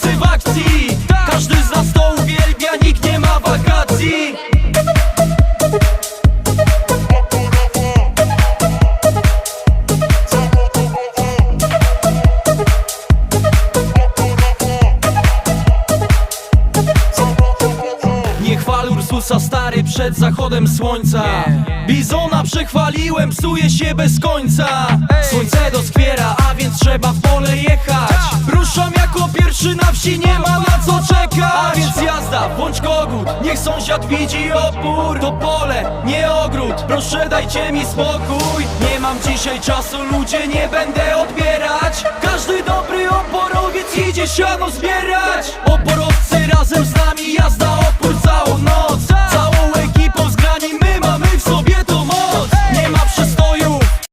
wszyscy w akcji. Każdy z nas to uwielbia, nikt nie ma wakacji. Nie chwal stary przed zachodem słońca. Bizona przechwaliłem, psuje się bez końca. Słońce doskwiera, a więc trzeba w pole pierwszy na wsi, nie ma na co czekać. A więc jazda, bądź kogut, niech sąsiad widzi opór. To pole, nie ogród, proszę dajcie mi spokój. Nie mam dzisiaj czasu, ludzie, nie będę odbierać. Każdy dobry oporowiec idzie siano zbierać. Oporowcy razem z